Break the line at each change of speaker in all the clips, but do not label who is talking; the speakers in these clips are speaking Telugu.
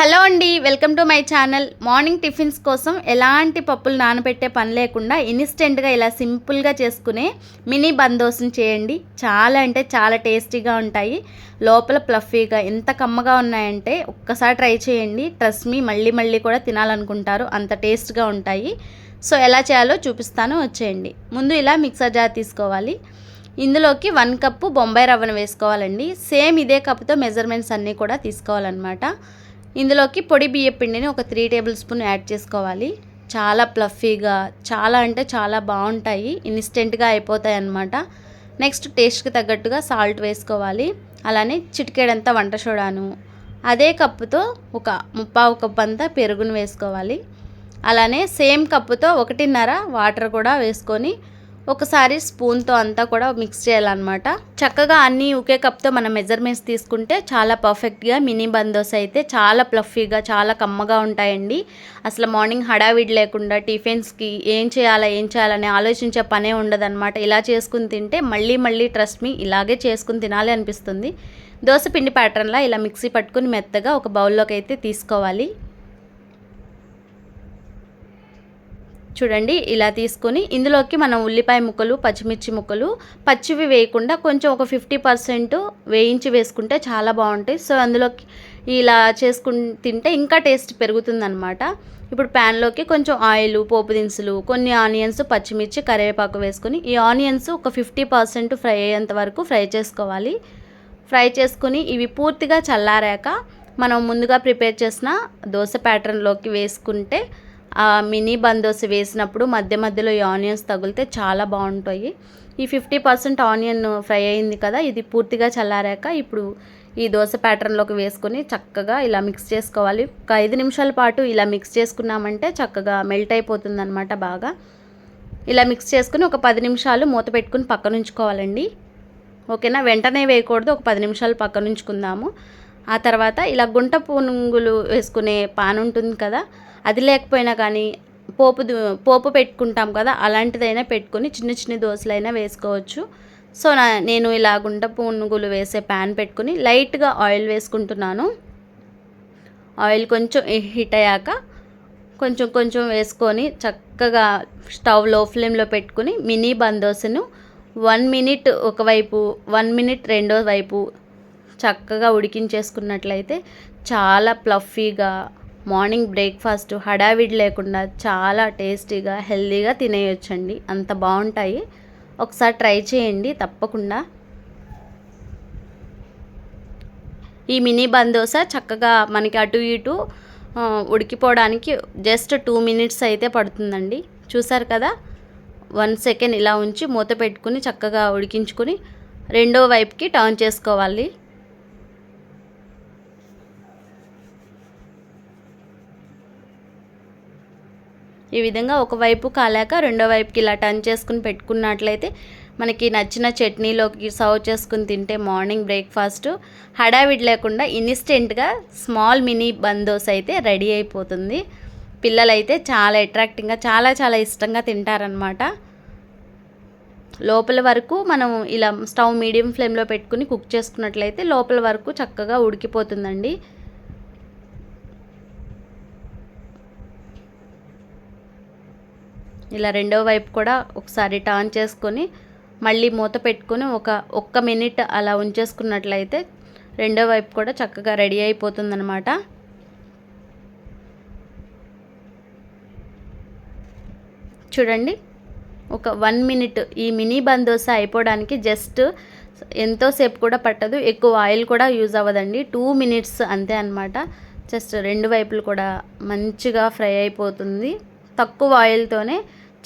హలో అండి welcome to my channel. Morning tiffins కోసం ఎలాంటి పప్పులు నానబెట్టే పని లేకుండా ఇన్స్టెంట్గా ఇలా సింపుల్గా చేసుకునే మినీ బందోస్ని చేయండి. చాలా అంటే చాలా టేస్టీగా ఉంటాయి. లోపల ప్లఫీగా ఎంత కమ్మగా ఉన్నాయంటే ఒక్కసారి ట్రై చేయండి. ట్రస్ట్ మీ మళ్ళీ మళ్ళీ కూడా తినాలనుకుంటారు. అంత టేస్ట్గా ఉంటాయి. సో ఎలా చేయాలో చూపిస్తాను. వచ్చేయండి. ముందు ఇలా మిక్సర్ జార్ తీసుకోవాలి. ఇందులోకి వన్ కప్పు బొంబాయి రవ్వను వేసుకోవాలండి. సేమ్ ఇదే కప్పుతో మెజర్మెంట్స్ అన్నీ కూడా తీసుకోవాలన్నమాట. ఇందులోకి పొడి బియ్య పిండిని ఒక త్రీ టేబుల్ స్పూన్ యాడ్ చేసుకోవాలి. చాలా ప్లఫీగా చాలా అంటే చాలా బాగుంటాయి. ఇన్స్టెంట్గా అయిపోతాయి అన్నమాట నెక్స్ట్ టేస్ట్కి తగ్గట్టుగా సాల్ట్ వేసుకోవాలి. అలానే చిటికేడంతా వంట సోడాను. అదే కప్పుతో ఒక ముప్పావు కప్పు అంతా పెరుగును వేసుకోవాలి. అలానే సేమ్ కప్పుతో ఒకటిన్నర వాటర్ కూడా వేసుకొని ఒకసారి స్పూన్తో అంతా కూడా మిక్స్ చేయాలన్నమాట. చక్కగా అన్నీ ఒకే కప్తో మనం మెజర్మెంట్స్ తీసుకుంటే చాలా పర్ఫెక్ట్గా మినీ బందోస్ అయితే చాలా ప్లఫీగా చాలా కమ్మగా ఉంటాయండి. అసలు మార్నింగ్ హడావిడి లేకుండా టిఫిన్స్కి ఏం చేయాలా ఏం చేయాలని ఆలోచించే పనే ఉండదన్నమాట. ఇలా చేసుకుని తింటే మళ్ళీ మళ్ళీ ట్రస్ట్ మీ ఇలాగే చేసుకుని తినాలి అనిపిస్తుంది. దోశ పిండి ప్యాటర్న్లా ఇలా మిక్సీ పట్టుకుని మెత్తగా ఒక బౌల్లోకి అయితే తీసుకోవాలి. చూడండి ఇలా తీసుకొని ఇందులోకి మనం ఉల్లిపాయ ముక్కలు పచ్చిమిర్చి ముక్కలు పచ్చివి వేయకుండా కొంచెం ఒక ఫిఫ్టీ పర్సెంట్ వేయించి వేసుకుంటే చాలా బాగుంటాయి. సో అందులోకి ఇలా చేసుకుని తింటే ఇంకా టేస్ట్ పెరుగుతుందనమాట ఇప్పుడు ప్యాన్లోకి కొంచెం ఆయిల్ పోపు దినుసులు కొన్ని ఆనియన్స్ పచ్చిమిర్చి కరివేపాకు వేసుకొని ఈ ఆనియన్స్ ఒక ఫిఫ్టీ పర్సెంట్ ఫ్రై అయ్యేంత వరకు ఫ్రై చేసుకోవాలి. ఫ్రై చేసుకుని ఇవి పూర్తిగా చల్లారాక మనం ముందుగా ప్రిపేర్ చేసిన దోశ ప్యాటర్న్లోకి వేసుకుంటే ఆ మినీ బందోస్ వేసినప్పుడు మధ్య మధ్యలో ఈ ఆనియన్స్ తగిలితే చాలా బాగుంటాయి. ఈ ఫిఫ్టీ పర్సెంట్ ఆనియన్ ఫ్రై అయింది కదా ఇది పూర్తిగా చల్లారాక ఇప్పుడు ఈ దోశ ప్యాటర్న్లోకి వేసుకొని చక్కగా ఇలా మిక్స్ చేసుకోవాలి. ఒక ఐదు నిమిషాల పాటు ఇలా మిక్స్ చేసుకున్నామంటే చక్కగా మెల్ట్ అయిపోతుంది అనమాట బాగా. ఇలా మిక్స్ చేసుకుని ఒక పది నిమిషాలు మూత పెట్టుకుని పక్కనుంచుకోవాలండి. ఓకేనా? వెంటనే వేయకూడదు ఒక పది నిమిషాలు పక్కనుంచుకుందాము. ఆ తర్వాత ఇలా గుంట పునుగులు వేసుకునే పాన్ ఉంటుంది కదా అది లేకపోయినా కానీ పోపు పోపు పెట్టుకుంటాం కదా అలాంటిదైనా పెట్టుకొని చిన్న చిన్న దోశలైనా వేసుకోవచ్చు. సో నా నేను ఇలా గుంట పునుగులు వేసే ప్యాన్ పెట్టుకుని లైట్గా ఆయిల్ వేసుకుంటున్నాను. ఆయిల్ కొంచెం హీట్ అయ్యాక కొంచెం కొంచెం వేసుకొని చక్కగా స్టవ్లో ఫ్లేమ్లో పెట్టుకుని మినీ బందోసను వన్ మినిట్ ఒకవైపు వన్ మినిట్ రెండో వైపు చక్కగా ఉడికించేసుకున్నట్లయితే చాలా ప్లఫీగా మార్నింగ్ బ్రేక్ఫాస్ట్ హడావిడి లేకుండా చాలా టేస్టీగా హెల్తీగా తినేయొచ్చండి. అంత బాగుంటాయి. ఒకసారి ట్రై చేయండి. తప్పకుండా. ఈ మినీ బందోస చక్కగా మనకి అటు ఇటు ఉడికిపోవడానికి జస్ట్ టూ మినిట్స్ అయితే పడుతుందండి. చూసారు కదా? వన్ సెకండ్ ఇలా ఉంచి మూత పెట్టుకుని చక్కగా ఉడికించుకుని రెండో వైపుకి టర్న్ చేసుకోవాలి. ఈ విధంగా ఒకవైపు కాలాక రెండో వైపుకి ఇలా టర్న్ చేసుకుని పెట్టుకున్నట్లయితే మనకి నచ్చిన చట్నీలోకి సర్వ్ చేసుకుని తింటే మార్నింగ్ బ్రేక్ఫాస్ట్ హడావిడి లేకుండా ఇన్స్టెంట్గా స్మాల్ మినీ బందోస్ అయితే రెడీ అయిపోతుంది. పిల్లలైతే చాలా అట్రాక్టింగ్గా చాలా చాలా ఇష్టంగా తింటారనమాట లోపల వరకు మనం ఇలా స్టవ్ మీడియం ఫ్లేమ్లో పెట్టుకుని కుక్ చేసుకున్నట్లయితే లోపల వరకు చక్కగా ఉడికిపోతుందండి. ఇలా రెండో వైపు కూడా ఒకసారి టర్న్ చేసుకొని మళ్ళీ మూత పెట్టుకొని ఒక ఒక్క మినిట్ అలా ఉంచేసుకున్నట్లయితే రెండో వైపు కూడా చక్కగా రెడీ అయిపోతుందన్నమాట. చూడండి ఒక వన్ మినిట్ ఈ మినీ బందోస అయిపోవడానికి జస్ట్ ఎంతోసేపు కూడా పట్టదు ఎక్కువ ఆయిల్ కూడా యూజ్ అవ్వదండి టూ మినిట్స్ అంతే అనమాట జస్ట్ రెండు వైపులు కూడా మంచిగా ఫ్రై అయిపోతుంది తక్కువ ఆయిల్తోనే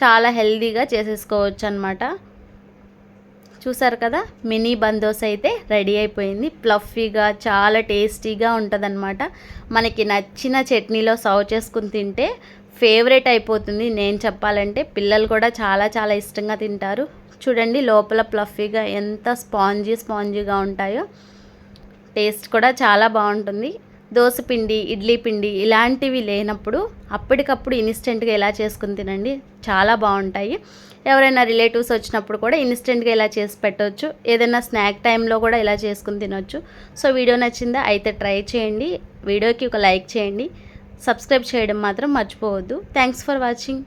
చాలా హెల్దీగా చేసేసుకోవచ్చు అనమాట చూసారు కదా? మినీ బందోస్ అయితే రెడీ అయిపోయింది. ప్లఫీగా చాలా టేస్టీగా ఉంటుందన్నమాట. మనకి నచ్చిన చట్నీలో సర్వ్ చేసుకుని తింటే ఫేవరెట్ అయిపోతుంది. నేను చెప్పాలంటే పిల్లలు కూడా చాలా చాలా ఇష్టంగా తింటారు. చూడండి లోపల ప్లఫీగా ఎంత స్పాంజీ స్పాంజీగా ఉంటాయో. టేస్ట్ కూడా చాలా బాగుంటుంది. దోశ పిండి ఇడ్లీ పిండి ఇలాంటివి లేనప్పుడు అప్పటికప్పుడు ఇన్స్టెంట్గా ఇలా చేసుకుని తినండి? చాలా బాగుంటాయి. ఎవరైనా రిలేటివ్స్ వచ్చినప్పుడు కూడా ఇన్స్టెంట్గా ఇలా చేసి పెట్టవచ్చు ఏదైనా స్నాక్ టైంలో కూడా ఇలా చేసుకుని తినొచ్చు. సో వీడియో నచ్చిందా? అయితే ట్రై చేయండి. వీడియోకి ఒక లైక్ చేయండి. సబ్స్క్రైబ్ చేయడం మాత్రం మర్చిపోవద్దు. Thanks for watching